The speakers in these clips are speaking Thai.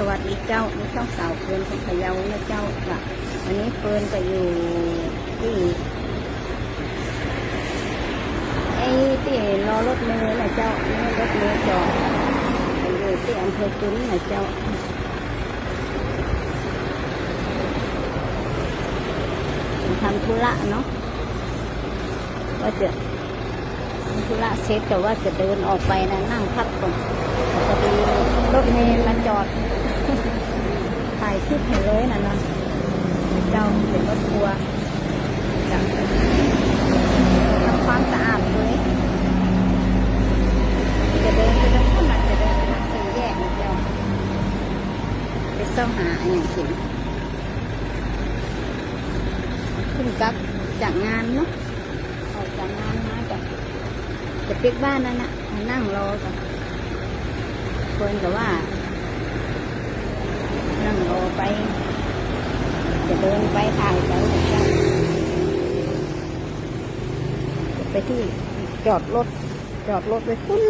สวัสดีเจ้าในช่องสาวเฟิร์นของพะเยานะเจ้าค่ะวันนี้เฟิร์นก็อยู่ที่ไอ้ที่รอรถเมล์นะเจ้านี่รถเมล์จอดอยู่ที่อำเภอจุนนะเจ้าทำธุระเนาะว่าจะทำธุระเสร็จแต่ว่าจะเดินออกไปนะนั่งพักก่อนพอดีรถเมล์มาจอด คลิปให้เลยนะเนาะเจ้าเป็นรถทัวร์จะทำความสะอาดเลยจะเดินไปทางข้างหลังจะเดินไปทางสี่แยกนะเจ้าไปเส้าหาอย่างกินขึ้นกับจากงานเนาะออกจากงานมาจะจะปิดบ้านนั่นนะนั่งรอก่อนคนกับว่า ไป จะเดินไปถ่ายไปนะจ๊ะไปที่จอดรถ จอดรถไว้พุ่น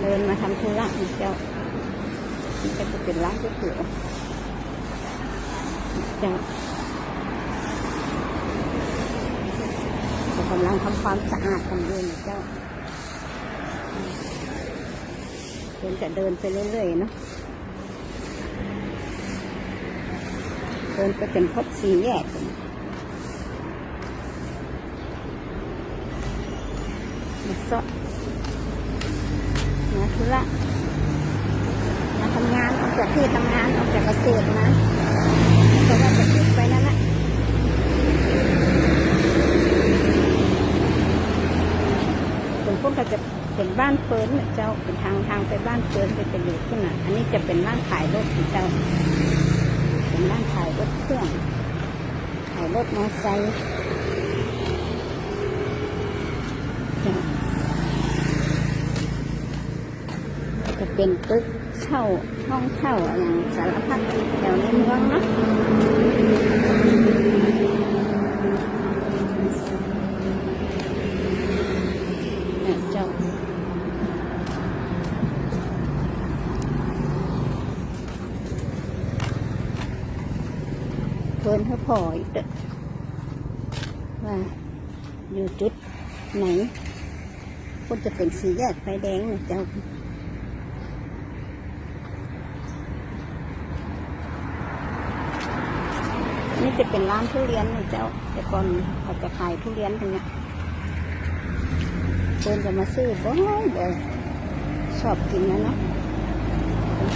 เดินมาทำธุระนะเจ้านี่ก็จะเป็นร้านก๋วยเตี๋ยวเจ้าจะกำลังทำความสะอาดกันอยู่นะเจ้าเดินจะเดินไปเรื่อยๆเนาะ ดินไปเป็นพบสี่แยกมาสดมาธุระมาทำงานออกจากที่ทำงานออกจากเกษตรนะเพราะว่าจะขึ้นไปนั่นแหละส่วนพวกก็จะเป็นบ้านเฟิร์นเจ้าเป็นทางทางไปบ้านเฟิร์นไปจะอยู่ขึ้นน่ะ อันนี้จะเป็นร้านขายรถของเจ้า ร้านขายรถเครื่อง ขายรถมอเตอร์ไซค์จะจะเป็นตึกเช่าห้องเช่าอย่างสารพัดแถวในเมืองเนาะเนี่ยเจ้า เพิ่นเขาพออีกเด้อว่าอยู่จุดไหนก็จะเป็นสีแยกไฟแดงนะเจ้านี่จะเป็นร้านทุเรียนนะเจ้า แต่ก่อนเขาจะขายทุเรียนตรงเนี้ยเพิ่นจะมาซื้อบ่อยเดี๋ยวชอบกินนะเนาะ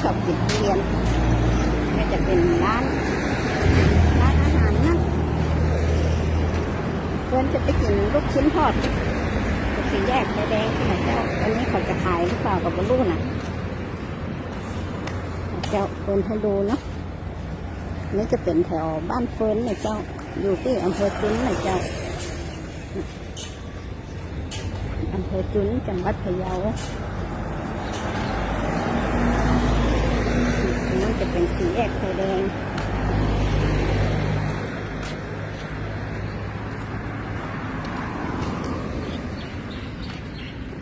ชอบกินทุเรียนก็จะเป็นร้าน ร้านอาหารนั่นเพื่อน จะไปกินลูกชิ้นทอดสีแยกแดงขนาดเจ้าอันนี้เขาจะขายหรือเปล่ากับบลูน่ะเจ้าเฟิร์นให้ดูเนาะนี่จะเป็นแถวบ้านเฟิร์นเนี่ยเจ้า อยู่ที่อำเภอจุนเนี่ยเจ้าอำเภอจุนจังหวัดพะเยาอันนี้จะเป็นสีแยกไฟแดง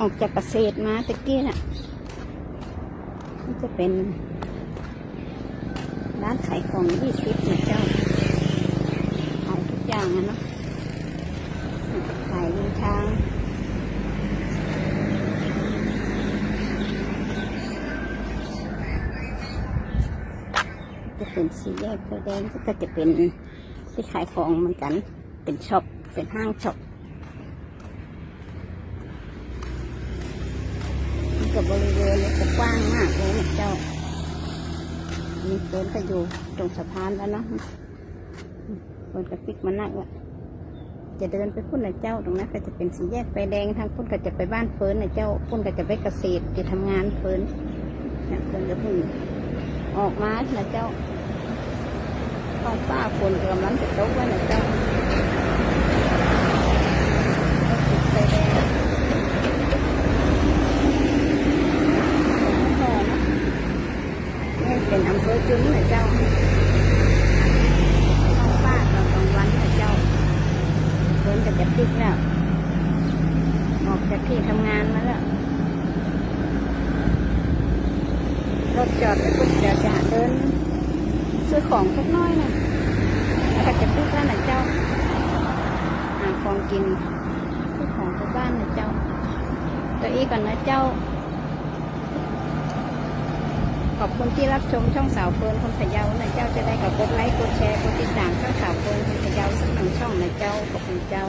ออกจากเกษตรมาตะกี้น่ะมันจะเป็น ร้านขายของยี่สิบนะเจ้า ขายทุกอย่างอะเนาะ ขายริมทางจะเป็นสีแยกไฟแดงก็จะเป็นที่ขายของเหมือนกัน เป็นช็อป เป็นห้างช็อป มัน กับบริเวณนี้จะกว้างมากเลยนะเจ้า มีเดินไปอยู่ตรงสะพานแล้วเนาะเปิดกระปิกมานั่งอะจะเดินไปพุ่นนะเจ้าตรงนั้นก็จะเป็นสีแยกไฟแดงทางพุ่นก็จะไปบ้านเฟิร์นนะเจ้าพุ่นก็จะไปเกษตรจะทำงานเฟิร์นเนี่ยเฟิร์นจะพุ่นออกมานะเจ้าท้องฟ้าฝนกำลังจะตกแล้วนะเจ้าไฟแดง พอเนอะนี่ เป็นอำเภอจุนเจ้าท้องฟ้าตอนกลางวันนเจ้าฝนจะจะติดแล้วออกจากที่ทำงานมาแล้วรถจอดไปปุ๊บเดี๋ยวจะเดินซื้อของสักน้อยนะแล้วก็จะปิดแล้วนะเจ้าหาของกินซื้อของที่บ้านนะเจ้าตัวอีกก่อนนะเจ้า ขอบคุณที่รับชมช่องสาวเฟิร์นคนพะเยานะเจ้าจะได้กับกดไลค์กดแชร์กดติดตามช่องสาวเฟิร์นคนพะเยาสักหนึ่งช่องนะเจ้าขอบคุณเจ้า